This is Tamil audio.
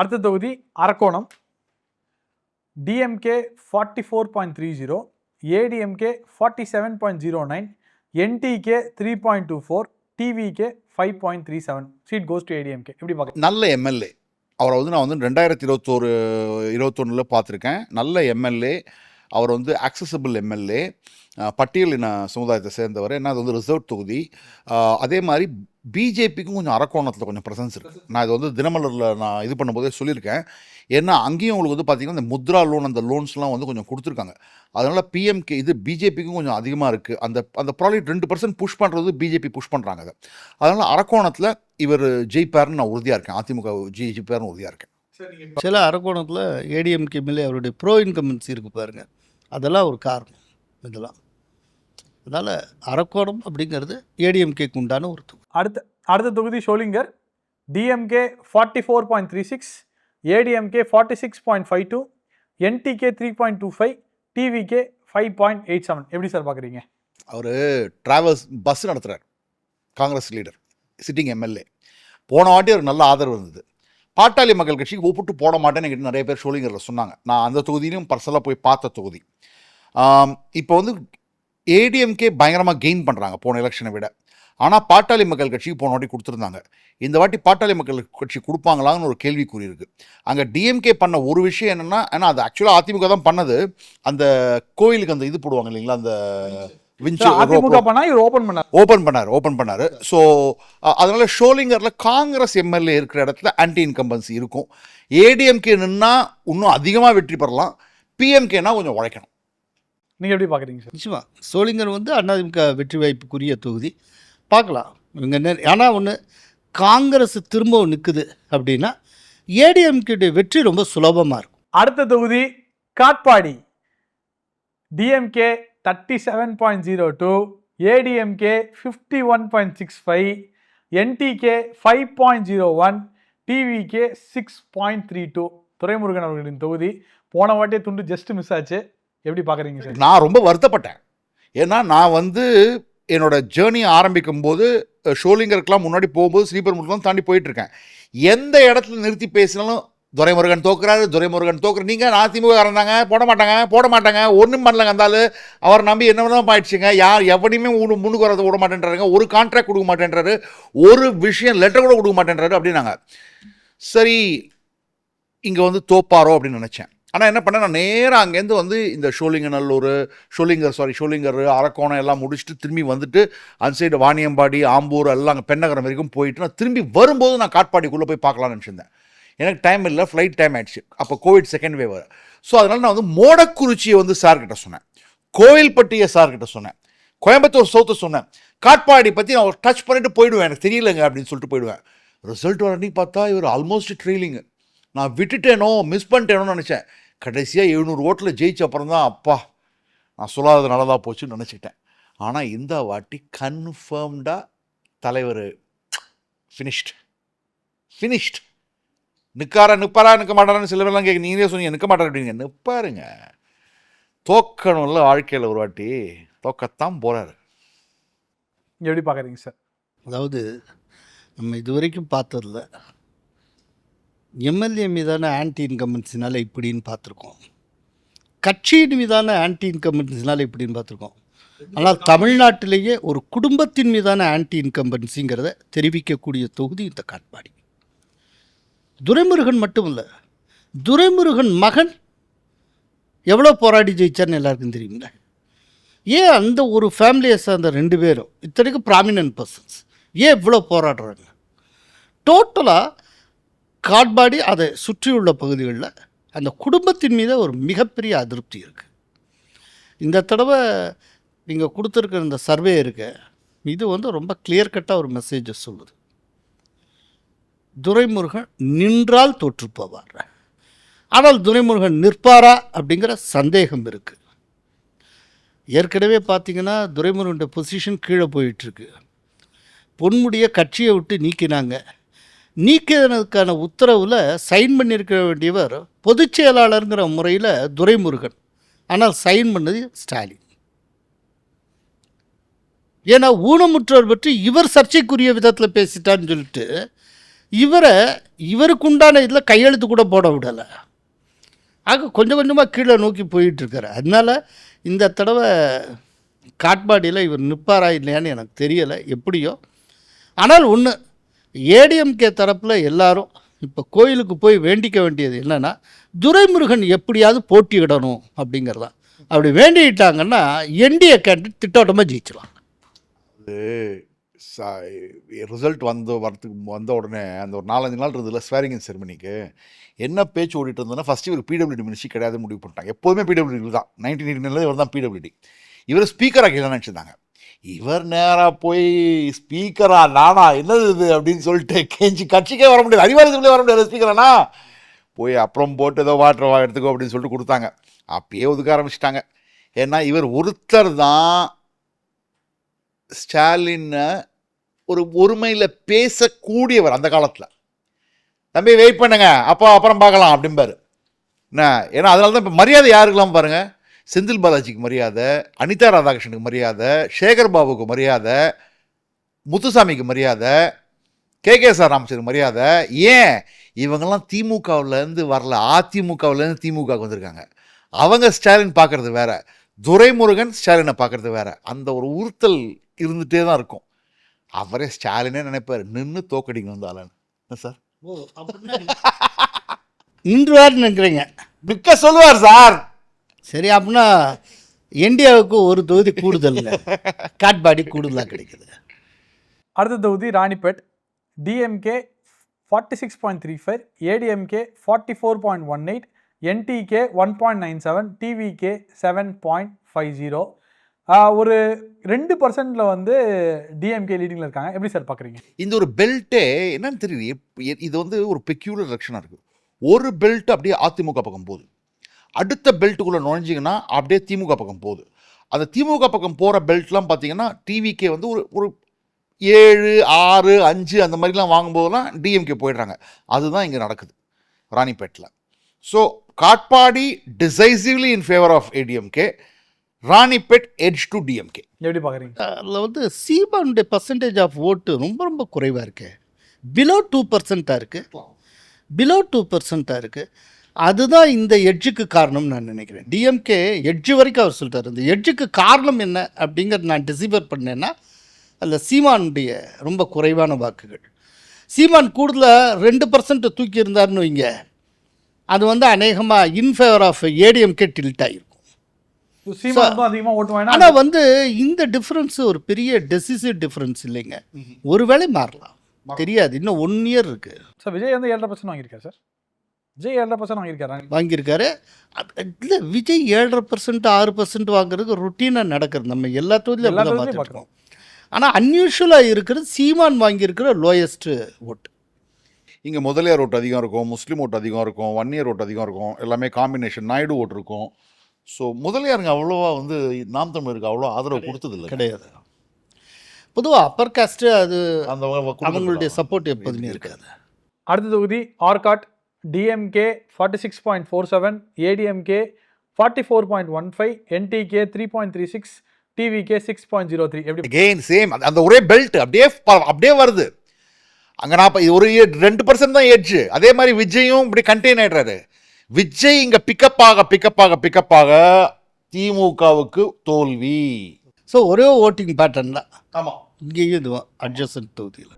அடுத்த தொகுதி Arakkonam. DMK forty four point three zero ADMK forty seven point zero nine NTK three point two four TVK five point three seven seat goes to ADMK எப்படி பார்க்க நல்ல எம்எல்ஏ அவரை வந்து நான் வந்து ரெண்டாயிரத்தி இருபத்தோரு இருபத்தொன்னில் பார்த்துருக்கேன். நல்ல எம்எல்ஏ அவர் வந்து ஆக்சசபிள் எம்எல்ஏ பட்டியலின சமுதாயத்தை சேர்ந்தவர். ஏன்னா அது வந்து ரிசர்வ் தொகுதி. அதே மாதிரி பிஜேபிக்கும் கொஞ்சம் அரக்கோணத்தில் கொஞ்சம் ப்ரெசன்ஸ் இருக்குது நான் இது வந்து தினமலரில் நான் இது பண்ணும்போதே சொல்லியிருக்கேன். ஏன்னா அங்கேயும் உங்களுக்கு வந்து பார்த்திங்கன்னா இந்த முத்ரா லோன் அந்த லோன்ஸ்லாம் வந்து கொஞ்சம் கொடுத்துருக்காங்க. அதனால் பிஎம்கே இது பிஜேபிக்கும் கொஞ்சம் அதிகமாக இருக்குது அந்த அந்த ப்ராடக்ட் ரெண்டு பர்சன்ட் புஷ் பண்ணுறது பிஜேபி புஷ் பண்ணுறாங்க அதை அதனால் அரக்கோணத்தில் இவர் ஜெயிப்பார்னு நான் உறுதியாக இருக்கேன். அதிமுக ஜெய் ஜெயிப்பார்னு உறுதியாக இருக்கேன். சில அரக்கோணத்தில் ஏடிஎம்கே மேலே அவருடைய ப்ரோ இன்கம்பன்சி இருக்குது பாருங்கள் அதெல்லாம் ஒரு காரணம் இதெல்லாம். அதனால் அரக்கோணம் அப்படிங்கிறது ஏடிஎம்கேக்கு உண்டான ஒரு தொகுதி. அடுத்த அடுத்த தொகுதி Sholinghur. DMK forty four point three six ADMK forty six point five two NTK three point two five TVK five point eight seven எப்படி சார் பார்க்குறீங்க? அவர் டிராவல்ஸ் பஸ் நடத்துகிறார் காங்கிரஸ் லீடர் சிட்டிங் எம்எல்ஏ போன வாட்டி ஒரு நல்ல ஆதரவு இருந்தது. பாட்டாளி மக்கள் கட்சிக்கு ஒப்பிட்டு போட மாட்டேன்னு என்கிட்ட நிறைய பேர் ஷோலிங்கரில் சொன்னாங்க. நான் அந்த தொகுதியிலும் பர்சலாக போய் பார்த்த தொகுதி. இப்போ வந்து ஏடிஎம்கே பயங்கரமாக கெயின் பண்ணுறாங்க போன எலெக்ஷனை விட. ஆனால் பாட்டாளி மக்கள் கட்சிக்கு போன வாட்டி கொடுத்துருந்தாங்க. இந்த வாட்டி பாட்டாளி மக்கள் கட்சி கொடுப்பாங்களான்னு ஒரு கேள்விக்குறி இருக்குது அங்கே டிஎம்கே பண்ண ஒரு விஷயம் என்னென்னா ஏன்னா அது ஆக்சுவலாக அதிமுக தான் பண்ணது. அந்த கோயிலுக்கு அந்த இது போடுவாங்க இல்லைங்களா அந்த அதிமுக பண்ணா இவர் ஓபன் பண்ணார். ஓப்பன் பண்ணார் ஓப்பன் பண்ணார். ஸோ அதனால ஷோலிங்கரில் காங்கிரஸ் எம்எல்ஏ இருக்கிற இடத்துல ஆன்டி இன்கம்பன்சி இருக்கும் ஏடிஎம்கே நின்னா இன்னும் அதிகமாக வெற்றி பெறலாம். பிஎம்கேனா கொஞ்சம் உழைக்கணும். நீங்க எப்படி பார்க்குறீங்க சார்? நிச்சயமா. சோளிங்கர் வந்து அதிமுக வெற்றி வாய்ப்புக்குரிய தொகுதி. பார்க்கலாம் இவங்க என்ன ஆனால் ஒன்று காங்கிரஸ் திரும்பவும் நிற்குது அப்படின்னா ஏடிஎம்கேடைய வெற்றி ரொம்ப சுலபமாக இருக்கும். அடுத்த தொகுதி Katpadi. DMK thirty seven point zero two ADMK fifty one point six five NTK five point zero one TVK six point three two Duraimurugan அவர்களின் தொகுதி. போன வாட்டியே துண்டு ஜஸ்ட் மிஸ் ஆச்சு. எப்படி பார்க்குறீங்க சார்? நான் ரொம்ப வருத்தப்பட்டேன். ஏன்னா நான் வந்து என்னோட ஜேர்னி ஆரம்பிக்கும் போது ஷோலிங்கருக்கெலாம் முன்னாடி போகும்போது ஸ்ரீபெரும்புரம் தாண்டி போயிட்டுருக்கேன் எந்த இடத்துல நிறுத்தி பேசினாலும் துரைமுருகன் தோக்குறாரு துரைமுருகன் தோக்குற நீங்கள் அதிமுக இருந்தாங்க போட மாட்டாங்க போட மாட்டாங்க ஒன்றும் பண்ணலங்க இருந்தாலும் அவர் நம்பி என்ன ஆயிடுச்சுங்க யார் எவனையுமே முன்னுக்கு வரதை விட மாட்டேன்றாருங்க. ஒரு கான்ட்ராக்ட் கொடுக்க மாட்டேன்றாரு. ஒரு விஷயம் லெட்டர் கூட கொடுக்க மாட்டேன்றாரு அப்படின்னாங்க. சரி இங்கே வந்து தோப்பாரோ அப்படின்னு நினச்சேன். ஆனால் என்ன பண்ணேன் நான் நேராக அங்கேருந்து வந்து இந்த ஷோலிங்கநல்லூர் ஷோலிங்கர் சாரி ஷோலிங்கர் அரக்கோணம் எல்லாம் முடிச்சுட்டு திரும்பி வந்துட்டு அந்த சைடு வாணியம்பாடி ஆம்பூர் எல்லாம் அங்கே பெண்ணகரம் வரைக்கும் போயிட்டு நான் திரும்பி வரும்போது நான் காட்பாடிக்குள்ளே போய் பார்க்கலாம்னு நினச்சிருந்தேன். எனக்கு டைம் இல்லை ஃப்ளைட் டைம் ஆயிடுச்சு. அப்போ கோவிட் செகண்ட் வேவ் ஸோ அதனால் நான் வந்து மோடக்குறிச்சியை வந்து சார்கிட்ட சொன்னேன். கோவில்பட்டியை சார்கிட்ட சொன்னேன். கோயம்புத்தூர் சவுத்தை சொன்னேன். காட்பாடி பற்றி நான் டச் பண்ணிட்டு போயிடுவேன். எனக்கு தெரியலங்க அப்படின்னு சொல்லிட்டு போயிடுவேன். ரிசல்ட் வர பார்த்தா இவர் ஆல்மோஸ்ட் ட்ரெயிலிங்கு நான் விட்டுட்டேனோ மிஸ் பண்ணிட்டேனோன்னு நினச்சேன். கடைசியாக எழுநூறு ஓட்டில் ஜெயிச்ச அப்புறம் தான் அப்பா நான் சொல்லாதது நல்லதாக போச்சுன்னு நினச்சிக்கிட்டேன். ஆனால் இந்த வாட்டி கன்ஃபர்ம்டாக தலைவர் ஃபினிஷ்ட் ஃபினிஷ்ட் நிற்காரா நிற்பாரா நிற்க மாட்டாரான்னு சில பேர்லாம் கேட்க நீங்களே சொன்னீங்க நிற்க மாட்டார் அப்படிங்க. நிற்பாருங்க தோக்கணும்ல வாழ்க்கையில் ஒரு வாட்டி. தோக்கத்தான் போகிறாரு நீங்க எப்படி பார்க்குறீங்க சார்? அதாவது நம்ம இதுவரைக்கும் பார்த்ததில்ல. எம்எல்ஏ மீதான ஆன்டி இன்கம்பன்சினால இப்படின்னு பார்த்துருக்கோம். கட்சியின் மீதான ஆன்டி இன்கம்பன்சினால இப்படின்னு பார்த்துருக்கோம். ஆனால் தமிழ்நாட்டிலேயே ஒரு குடும்பத்தின் மீதான ஆன்டி இன்கம்பன்சிங்கிறத தெரிவிக்கக்கூடிய தொகுதி இந்த காட்பாடி. துரைமுருகன் மட்டும் இல்லை துரைமுருகன் மகன் எவ்வளோ போராடி ஜெயிச்சார்னு எல்லாருக்கும் தெரியுங்களா ஏன் அந்த ஒரு ஃபேமிலியை சேர்ந்த ரெண்டு பேரும் இத்தனைக்கும் ப்ராமினன்ட் பர்சன்ஸ் ஏன் இவ்வளோ போராடுறாங்க? டோட்டலாக காட்பாடி அதை சுற்றியுள்ள பகுதிகளில் அந்த குடும்பத்தின் மீது ஒரு மிகப்பெரிய அதிருப்தி இருக்குது இந்த தடவை நீங்கள் கொடுத்துருக்க இந்த சர்வே இருக்க இது வந்து ரொம்ப கிளியர் கட்டாக ஒரு மெசேஜை சொல்லுது. துரைமுருகன் நின்றால் தோற்று போவார் ஆனால் துரைமுருகன் நிற்பாரா அப்படிங்கிற சந்தேகம் இருக்குது ஏற்கனவே பார்த்தீங்கன்னா துரைமுருகனுடைய பொசிஷன் கீழே போயிட்டுருக்கு. பொன்முடிய கட்சியை விட்டு நீக்கினாங்க. நீக்கினதுக்கான உத்தரவில் சைன் பண்ணியிருக்க வேண்டியவர் பொதுச் செயலாளருங்கிற முறையில் துரைமுருகன். ஆனால் சைன் பண்ணது ஸ்டாலின். ஏன்னா ஊனமுற்றோர் பற்றி இவர் சர்ச்சைக்குரிய விதத்தில் பேசிட்டான்னு சொல்லிட்டு இவரை இவருக்கு உண்டான இதில் கையெழுத்து கூட போட விடலை. ஆக கொஞ்சம் கொஞ்சமாக கீழே நோக்கி போயிட்டு அதனால் அதனால இந்த தடவை காட்பாடியில் இவர் நிற்பாரா இல்லையான்னு எனக்கு தெரியலை எப்படியோ. ஆனால் ஒன்று ஏடிஎம்கே தரப்பில் எல்லாரும் இப்போ கோயிலுக்கு போய் வேண்டிக்க வேண்டியது என்னென்னா துரைமுருகன் எப்படியாவது போட்டியிடணும் அப்படிங்கிறதான். அப்படி வேண்டிக்கிட்டாங்கன்னா என்டிஏ கேண்டிடேட் திட்டவட்டமாக ஜெயிச்சிடலாம் ரிசல்ட் வந்து வரத்துக்கு வந்த உடனே அந்த ஒரு நாலஞ்சு நாள் இருந்ததுல ஸ்வேரிங் இன் செரமனிக்கு என்ன பேச்சு ஓடிட்டு இருந்ததுன்னா ஃபஸ்ட்டு இவர் பிடபிள்யூடி மினிஸ்ட்ரி கிடையாது முடிவு பண்ணிட்டாங்க. எப்போதுமே பிடபிள்யூடி தான். நைன்டீன் எயிட்டி இவர் தான் பிடபிள்யூடி இவர் ஸ்பீக்கராக கீழே நினச்சிருந்தாங்க. இவர் நேராக போய் ஸ்பீக்கரா நானா என்னது இது? அப்படின்னு சொல்லிட்டு கேஞ்சி கட்சிக்கே வர முடியாது. அதிகாரத்துக்குள்ளே வர முடியாது ஸ்பீக்கரானா போய் அப்புறம் போட்டு ஏதோ வாட்டர் வா எடுத்துக்கோ அப்படின்னு சொல்லிட்டு கொடுத்தாங்க. அப்பயே ஒதுக்க ஆரம்பிச்சிட்டாங்க. ஏன்னா இவர் ஒருத்தர் தான் ஸ்டாலினை ஒரு ஒருமையில் பேசக்கூடியவர் அந்த காலத்தில். தம்பி வெயிட் பண்ணுங்க. அப்போ அப்புறம் பார்க்கலாம் அப்படிம்பாரு. என்ன? ஏன்னா அதனால தான் இப்போ மரியாதை யாருக்கெல்லாம் பாருங்கள் செந்தில் பாலாஜிக்கு மரியாதை அனிதா ராதாகிருஷ்ணனுக்கு மரியாதை சேகர் பாபுக்கு மரியாதை முத்துசாமிக்கு மரியாதை கே. கே. சார் ராமச்சந்திரன் மரியாதை. ஏன்? இவங்கெல்லாம் திமுகவுலேருந்து வரல. அதிமுகவுலேருந்து திமுகவுக்கு வந்திருக்காங்க. அவங்க ஸ்டாலின் பார்க்கறது வேற. துரைமுருகன் ஸ்டாலினை பார்க்குறது வேற. அந்த ஒரு உறுத்தல் இருந்துகிட்டே தான் இருக்கும். அவரே ஸ்டாலினே நினைப்பார். நின்று தோக்கடிக்கணும் வந்து ஆளன்னு. என்ன சார்? நின்றுவார் நினைக்கிறீங்க மிக்க சொல்லுவார் சார். சரி அப்படின்னா இந்தியாவுக்கு ஒரு தொகுதி கூடுதல் காட்பாடி கூடுதலாக கிடைக்குது. அடுத்த தொகுதி Ranipet. DMK forty six point three five ADMK forty four point one eight NTK one point nine seven TVK seven point five zero ஒரு ரெண்டு பர்சன்ட்ல வந்து டிஎம்கே லீடிங்ல இருக்காங்க. எப்படி சார் பார்க்குறீங்க இந்த ஒரு பெல்ட்டே என்னன்னு தெரியுது. எப்- எ- இது வந்து ஒரு பெக்யூலர் லட்சணம் இருக்குது ஒரு பெல்ட் அப்படியே அதிமுக பக்கம் போகுது. அடுத்த பெல்ட்டுக்குள்ளே நுழைஞ்சிங்கன்னா அப்படியே திமுக பக்கம் போகுது. அந்த திமுக பக்கம் போகிற பெல்ட்லாம் பார்த்தீங்கன்னா டிவிக்கே வந்து ஒரு ஒரு ஏழு ஆறு அஞ்சு அந்த மாதிரிலாம் வாங்கும்போதெல்லாம் டிஎம்கே போயிடுறாங்க. அதுதான் இங்கே நடக்குது. ராணிப்பேட்டில் so Katpadi decisively in favour of ADMK Ranipet edge to DMK எப்படி பார்க்குறீங்க அதில் வந்து சீமானுடைய பர்சன்டேஜ் ஆஃப் ஓட்டு ரொம்ப ரொம்ப குறைவாக இருக்கு. பிலோ டூ பர்சண்ட்டாக இருக்குது பிலோ டூ பர்சண்ட்டாக இருக்குது அதுதான் இந்த எட்ஜுக்கு காரணம்னு நான் நினைக்கிறேன். டிஎம்கே எட்ஜு வரைக்கும் அவர் சொல்லிட்டார் இந்த எட்ஜுக்கு காரணம் என்ன அப்படிங்கிறது நான் டிசிபர் பண்ணேன்னா அதில் சீமானுடைய ரொம்ப குறைவான வாக்குகள். சீமான் கூடுதலாக ரெண்டு பர்சன்ட் தூக்கி இருந்தாருன்னு வைங்க. அது வந்து அநேகமாக இன்ஃபேவர் ஆஃப் ஏடிஎம்கே டில்ட் ஆகிருக்கும் சீமான் தான் அதிகமாக ஓட்டு வாங்கினா ஆனால் வந்து இந்த டிஃப்ரென்ஸ் ஒரு பெரிய டெசிசிவ் டிஃப்ரென்ஸ் இல்லைங்க. ஒருவேளை மாறலாம். தெரியாது. இன்னும் ஒன் இயர் இருக்கு. சார் விஜய் வந்து ஏழரை பர்சன்ட் வாங்கியிருக்காரு சார் விஜய் ஏழரை பர்சன்ட் வாங்கியிருக்காரு? வாங்கியிருக்காரு. இல்லை விஜய் ஏழரை பர்சன்ட் ஆறு பர்சன்ட் வாங்குறது ருட்டீனாக நடக்கிறது நம்ம எல்லா தொழிலும் எல்லா தொகுதியிலும் பார்த்துருக்கோம். ஆனால் அன்யூஷுவலாக இருக்கிறது சீமான் வாங்கியிருக்கிற லோயஸ்ட் ஓட்டு இங்கே முதலியார் ஓட்டு அதிகம் இருக்கும் முஸ்லீம் ஓட்டு அதிகம் இருக்கும் ஒன் இயர் ஓட்டு அதிகம் இருக்கும் எல்லாமே காம்பினேஷன் நாயுடு ஓட்டு இருக்கும். ஸோ முதலியாருங்க அவ்வளோவா வந்து நாம் தமிழருக்கு அவ்வளோ ஆதரவு கொடுத்ததில்லை கிடையாது. பொதுவாக அப்பர் காஸ்ட்டு அது அந்த அவங்களுடைய. சப்போர்ட் எப்போதுமே இருக்காது. அடுத்த தொகுதி Arcot DMK forty six point four seven ADMK forty four point one five NTK three point three six TVK six point zero three எப்படி அகெயின் சேம் அந்த ஒரே பெல்ட் அப்படியே அப்படியே வருது. அங்கே நான் இப்ப ஒரு ரெண்டு பர்சன்ட் தான் ஏட்ஜு அதே மாதிரி விஜயும் இப்படி கண்டெயின் ஆயிடுறாரு. விஜய் இங்கே பிக்கப் ஆக பிக்கப் ஆக பிக்கப் ஆக திமுகவுக்கு தோல்வி. ஸோ ஒரே ஓட்டிங் பேட்டர்ன் தான். ஆமாம் இங்கேயும் இதுவும் அட்ஜஸ்ட் தொகுதியில்.